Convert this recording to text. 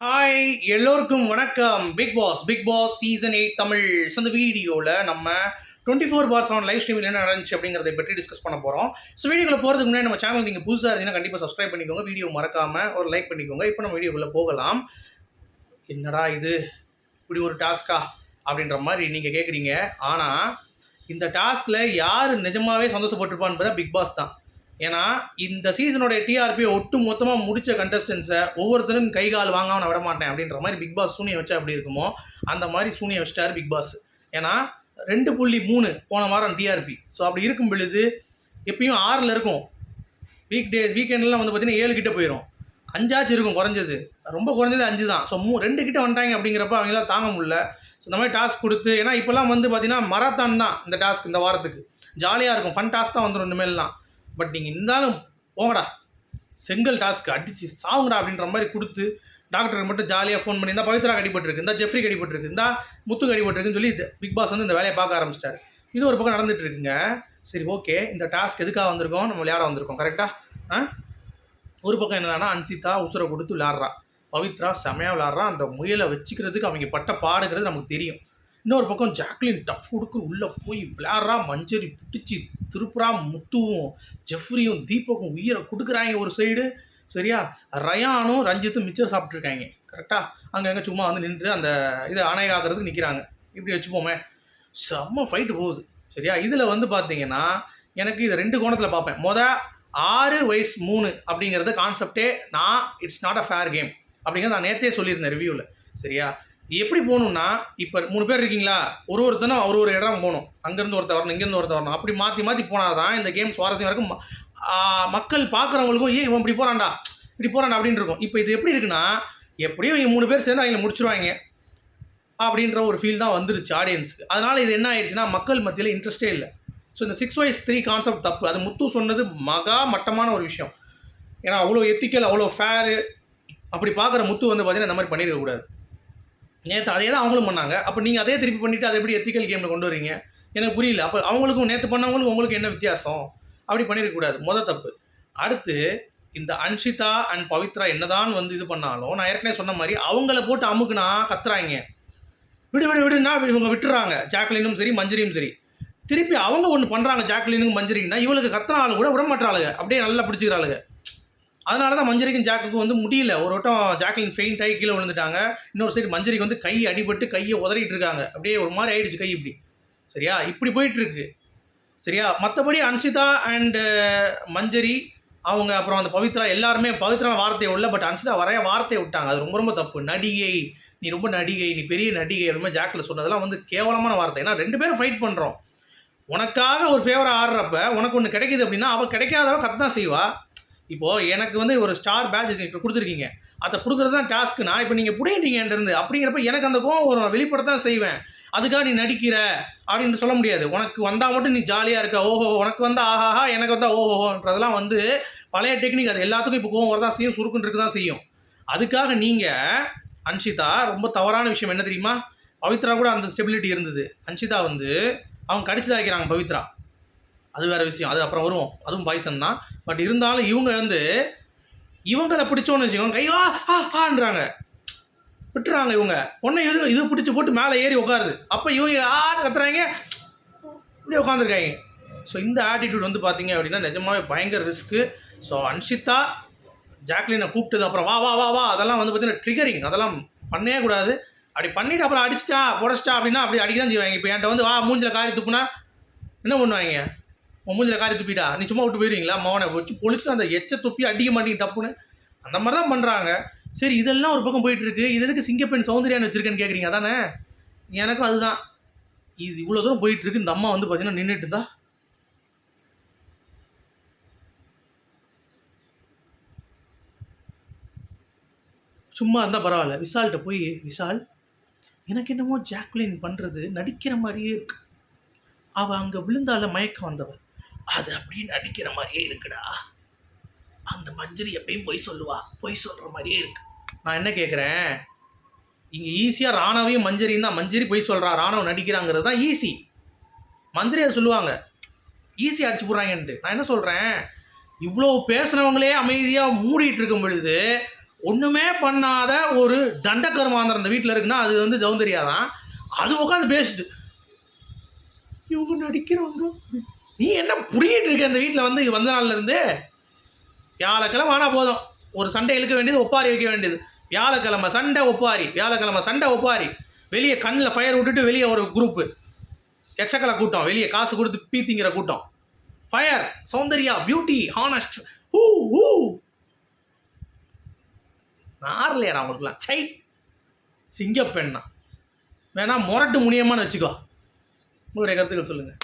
Hi எல்லோருக்கும் வணக்கம். Bigg Boss Bigg Boss season eight Tamil So, இந்த வீடியோவில் நம்ம twenty four by seven live ஸ்ட்ரீமில் என்ன நடந்துச்சு அப்படிங்கிறத பற்றி டிஸ்கஸ் பண்ண போகிறோம் ஸோ வீடியோக்குள்ள போகிறதுக்கு முன்னாடி நம்ம சேனல் நீங்கள் புதுசாக இருந்தீங்கன்னா கண்டிப்பாக சப்ஸ்கிரைப் பண்ணிக்கோங்க. வீடியோ மறக்காமல் ஒரு லைக் பண்ணிக்கோங்க. இப்போ நம்ம வீடியோக்குள்ளே போகலாம். என்னடா இது? இப்படி ஒரு டாஸ்கா அப்படின்ற மாதிரி நீங்கள் கேட்குறீங்க ஆனால் இந்த டாஸ்கில் யார் நிஜமாகவே சந்தோஷப்பட்டிருப்பான்னு பார்த்தா பிக் பாஸ் தான். ஏன்னா இந்த சீசனுடைய டிஆர்பி ஒட்டு மொத்தமாக முடித்த கண்டஸ்டன்ஸை ஒவ்வொருத்தரும் கை கால் வாங்காமல் நான் விட மாட்டேன் அப்படின்ற மாதிரி பிக் பாஸ் சூனியை வச்சா எப்படி இருக்குமோ அந்த மாதிரி சூனியை வச்சிட்டார் பிக் பாஸ் ஏன்னா ரெண்டு புள்ளி மூணு போன வாரம் டிஆர்பி ஸோ அப்படி இருக்கும் பொழுது எப்பயும் ஆறில் இருக்கும். வீக் டேஸ் வீக்கெண்ட்லாம் வந்து பார்த்தீங்கன்னா ஏழு கிட்ட போயிடும் அஞ்சாச்சு இருக்கும் குறைஞ்சது. ரொம்ப குறைஞ்சது அஞ்சு தான். ஸோ மூ ரெண்டு கிட்ட வந்துட்டாங்க அப்படிங்கிறப்ப அவங்களால தாங்க முடியல. ஸோ இந்த மாதிரி டாஸ்க் கொடுத்து ஏன்னா இப்போல்லாம் வந்து பார்த்தீங்கன்னா மராத்தான் தான் இந்த டாஸ்க் இந்த வாரத்துக்கு. ஜாலியாக இருக்கும். ஃபன் டாஸ்க் தான் வந்துடும் இனிமேல்லாம். பட் நீங்கள் இருந்தாலும் போங்கடா. செங்கல் டாஸ்க் அடிச்சு சாவுங்கடா அப்படின்ற மாதிரி கொடுத்து டாக்டருக்கு மட்டும் ஜாலியாக ஃபோன் பண்ணி இருந்தால் பவித்ரா கடிபட்டுருக்கு இந்த ஜெஃப்ரி கடிபட்டுருக்கு இந்த முத்து கடிபட்டுருக்குன்னு சொல்லி பிக் பாஸ் வந்து இந்த வேலையை பார்க்க ஆரம்பிச்சிட்டாரு. இது ஒரு பக்கம் நடந்துட்டு இருக்குங்க. சரி ஓகே. இந்த டாஸ்க் எதுக்காக வந்திருக்கோம்? நம்ம விளையாட வந்திருக்கோம் கரெக்டாக ஆ? ஒரு பக்கம் என்னன்னா அன்சிதா உசுரை கொடுத்து விளாட்றா பவித்ரா செமையாக விளாட்றா அந்த முயலை வச்சுக்கிறதுக்கு அவங்க பட்ட பாடுங்கிறது நமக்கு தெரியும். இன்னொரு பக்கம் ஜாக்லின் டஃப் கொடுக்கு உள்ளே போய் விளாட்றா மஞ்சரி பிடிச்சி திருப்புறா முத்துவும் ஜெஃப்ரியும் தீபக்கும் உயிரை கொடுக்குறாங்க ஒரு சைடு சரியா? ரயானும் ரஞ்சித்தும் மிச்சம் சாப்பிட்ருக்காங்க கரெக்டாக அங்கங்கே சும்மா வந்து நின்று அந்த இதை அணையாகிறதுக்கு நிற்கிறாங்க இப்படி வச்சுப்போமே. செம்ம ஃபைட்டு போகுது. சரியா? இதில் வந்து பார்த்தீங்கன்னா எனக்கு இதை ரெண்டு கோணத்தில் பார்ப்பேன். மொதல் ஆறு வயசு மூணு அப்படிங்கிறது கான்செப்டே நான் it's not a fair game அப்படிங்கிறத நான் நேற்றே சொல்லியிருந்தேன் ரிவ்யூவில் சரியா? எப்படி போகணும்னா இப்போ மூணு பேர் இருக்கீங்களா? ஒரு ஒருத்தனும் ஒரு ஒரு இடம் போகணும். அங்கேருந்து ஒருத்தர் வரணும் இங்கேருந்து ஒருத்தர் வரணும். அப்படி மாற்றி மாற்றி போனால் தான் இந்த கேம் சுவாரஸ்யம் இருக்கும். மக்கள் பார்க்குறவங்களுக்கும் ஏ இவன் இப்படி போகிறான்டா இப்படி போகிறான்டா அப்படின்னு இருக்கும். இப்போ இது எப்படி இருக்குன்னா எப்படியும் இவங்க மூணு பேர் சேர்ந்து அவங்கள முடிச்சிருவாங்க அப்படின்ற ஒரு ஃபீல் தான் வந்துருச்சு ஆடியன்ஸுக்கு அதனால் இது என்ன ஆயிடுச்சுன்னா மக்கள் மத்தியில் இன்ட்ரெஸ்டே இல்லை. ஸோ இந்த சிக்ஸ் வைஸ் த்ரீ கான்செப்ட் தப்பு. அது முத்து சொன்னது மகா மட்டமான ஒரு விஷயம். ஏன்னா அவ்வளோ எத்திக்கல் அவ்வளோ ஃபேரு அப்படி பார்க்குற முத்து வந்து பார்த்தீங்கன்னா இந்த மாதிரி பண்ணியிருக்கக்கூடாது. நேற்று அதே தான் அவங்களும் பண்ணாங்க. அப்போ நீங்கள் அதே திருப்பி பண்ணிவிட்டு அதை எப்படி எத்திக்கல் கேமில் கொண்டு வரீங்க? எனக்கு புரியல. அப்போ அவங்களுக்கும் நேற்று பண்ணவங்களுக்கும் உங்களுக்கு என்ன வித்தியாசம்? அப்படி பண்ணியிருக்கக்கூடாது முத தப்பு. அடுத்து இந்த அன்ஷிதா அண்ட் பவித்ரா என்னதான் வந்து இது பண்ணாலும் நான் ஏற்கனவே சொன்ன மாதிரி அவங்கள போட்டு அமுக்குனா கத்துறாங்க. விடு விடு விடுன்னா இவங்க விட்டுறாங்க. ஜாக்லினும் சரி மஞ்சரியும் சரி. திருப்பி அவங்க ஒன்று பண்ணுறாங்க ஜாக்லினுக்கும் மஞ்சரிங்கன்னா இவளுக்கு கத்துனாலும் கூட விட மாட்டாளுங்க. அப்படியே நல்லா பிடிச்சிக்கிறாளுங்க. அதனால தான் மஞ்சரிக்கும் ஜாக்குக்கும் வந்து முடியல. ஒரு வட்டம் ஜாக்லின் ஃபெயிண்ட் ஆகி கீழே விழுந்துட்டாங்க. இன்னொரு சைடு மஞ்சரிக்கு வந்து கை அடிபட்டு கையை உதறிட்டு இருக்காங்க. அப்படியே ஒரு மாதிரி ஆயிடுச்சு கை இப்படி. சரியா? இப்படி போயிட்டு இருக்கு. சரியா? மற்றபடி அன்ஷிதா அண்டு மஞ்சரி அவங்க அப்புறம் அந்த பவித்ரா எல்லாருமே பவித்ரா வார்த்தையை உள்ள பட் அன்ஷிதா வரைய வார்த்தையை விட்டாங்க. அது ரொம்ப ரொம்ப தப்பு. நடிகை நீ ரொம்ப நடிகை நீ பெரிய நடிகை அப்படிமே ஜாக்கில் சொன்னதெல்லாம் வந்து கேவலமான வார்த்தை. ஏன்னா ரெண்டு பேரும் ஃபைட் பண்ணுறோம் உனக்காக ஒரு ஃபேவரை ஆடுறப்ப உனக்கு ஒன்று கிடைக்குது அப்படின்னா அவள் கிடைக்காதவ கத்து தான் செய்வா. இப்போது எனக்கு வந்து ஒரு ஸ்டார் பேட்ச் இப்போ கொடுத்துருக்கீங்க. அதை கொடுக்குறது தான் டாஸ்க்குனா இப்போ நீங்கள் புடிங்கிட்டீங்க இருந்து அப்படிங்கிறப்ப எனக்கு அந்த கோவம் வரும். வெளிப்படத்தான் செய்வேன். அதுக்காக நீ நடிக்கிற அப்படின்னு சொல்ல முடியாது. உனக்கு வந்தால் மட்டும் நீ ஜாலியாக இருக்க. ஓஹோ உனக்கு வந்தால் ஆஹாஹா எனக்கு வந்தால் ஓஹோன்றதெல்லாம் வந்து பழைய டெக்னிக் அது எல்லாத்துக்கும் இப்போ கோவம் வரதான் செய்யும் சுருக்குன்றிருக்கு தான் செய்யும். அதுக்காக நீங்கள் அன்ஷிதா ரொம்ப தவறான விஷயம் என்ன தெரியுமா? பவித்ரா கூட அந்த ஸ்டெபிலிட்டி இருந்தது. அன்ஷிதா வந்து அவங்க கடிச்சு தாக்கிறாங்க பவித்ரா. அது வேற விஷயம். அது அப்புறம் வரும். அதுவும் பாய்சன் தான். பட் இருந்தாலும் இவங்க வந்து இவங்களை பிடிச்சோன்னு வச்சுக்கோங்க. கையோ ஆ ஆன்றாங்க. விட்டுறாங்க இவங்க. ஒன்றை எழுதுங்க இது பிடிச்சி போட்டு மேலே ஏறி உட்காருது. அப்போ இவங்க ஆ கத்துறாங்க? இப்படியே உட்காந்துருக்காங்க ஸோ இந்த ஆட்டிடியூட் வந்து பார்த்தீங்க அப்படின்னா நிஜமாவே பயங்கர ரிஸ்க்கு ஸோ அன்ஷிதா ஜாக்லினை கூப்பிட்டது அப்புறம் வா வா வா வா. அதெல்லாம் வந்து பார்த்தீங்கன்னா ட்ரிகரிங் அதெல்லாம் பண்ணவே கூடாது. அப்படி பண்ணிட்டு அப்புறம் அடிச்சிட்டா புடச்சிட்டா அப்படின்னா அப்படி அடிக்க தான் செய்வாங்க. இப்போ என்கிட்ட வந்து வா மூஞ்சில் காரி துப்புனா என்ன பண்ணுவாங்க? மூஞ்சில் காரி துப்பிட்டா நீ சும்மா விட்டு போயிருவீங்களா? மவனை வச்சு பொழிச்சுட்டு அந்த எச்ச துப்பி அடிக்க மாட்டேங்க தப்புன்னு அந்த மாதிரி தான் பண்ணுறாங்க சரி இதெல்லாம் ஒரு பக்கம் போயிட்டு இருக்கு. இது எதுக்கு சிங்கப்பெண் சௌந்தர்யான்னு வச்சிருக்கேன்னு கேட்குறீங்க அதானே? எனக்கும் அதுதான். இது இவ்வளோ தூரம் போயிட்டு இருக்கு. இந்த அம்மா வந்து பார்த்தீங்கன்னா நின்றுட்டு இருந்தா. சும்மா இருந்தால் பரவாயில்ல. விஷால்கிட்ட போய் விஷால் எனக்கு என்னமோ ஜாக்லின் பண்ணுறது நடிக்கிற மாதிரியே இருக்கு. அவள் அங்கே விழுந்தால மயக்கம் வந்தவள் அது அப்படியே நடிக்கிற மாதிரியே இருக்குடா. அந்த மஞ்சரி எப்பயும் பொய் சொல்லுவா. பொய் சொல்கிற மாதிரியே இருக்கு. நான் என்ன கேட்குறேன் இங்கே ஈஸியாக ராணாவையும் மஞ்சரியும் தான் மஞ்சரி பொய் சொல்கிறா ராணவ நடிக்கிறாங்கிறது தான் ஈஸி மஞ்சரி அதை சொல்லுவாங்க. ஈஸி அடிச்சு போடுறாங்கன்ட்டு. நான் என்ன சொல்கிறேன் இவ்வளோ பேசுனவங்களே அமைதியாக மூடிட்டு இருக்கும் பொழுது ஒன்றுமே பண்ணாத ஒரு தண்டக்கருமாந்தர் அந்த வீட்டில் இருக்குன்னா அது வந்து ஜவுந்தரியா தான் அது உட்காந்து பேசிட்டு இவங்க நடிக்கிறவங்க நீ என்ன புரியிட்டு இருக்க? இந்த வீட்டில் வந்து வந்த நாள்லேருந்து வியாழக்கிழமை ஆனால் போதும். ஒரு சண்டை இழுக்க வேண்டியது ஒப்பாரி வைக்க வேண்டியது. வியாழக்கிழமை சண்டை ஒப்பாரி. வியாழக்கிழமை சண்டை ஒப்பாரி. வெளியே கண்ணில் ஃபயர் விட்டுட்டு வெளியே ஒரு குரூப்பு எச்சக்கலை கூட்டம். வெளியே காசு கொடுத்து பீத்திங்கிற கூட்டம். Fire Soundarya beauty honest who who நாரலையாடா அவங்களுக்குலாம். சை சிங்கப்பெண்ணா. வேணா முரட்டு முனியமான்னு வச்சுக்கோ. உங்களுடைய கருத்துக்கள் சொல்லுங்கள்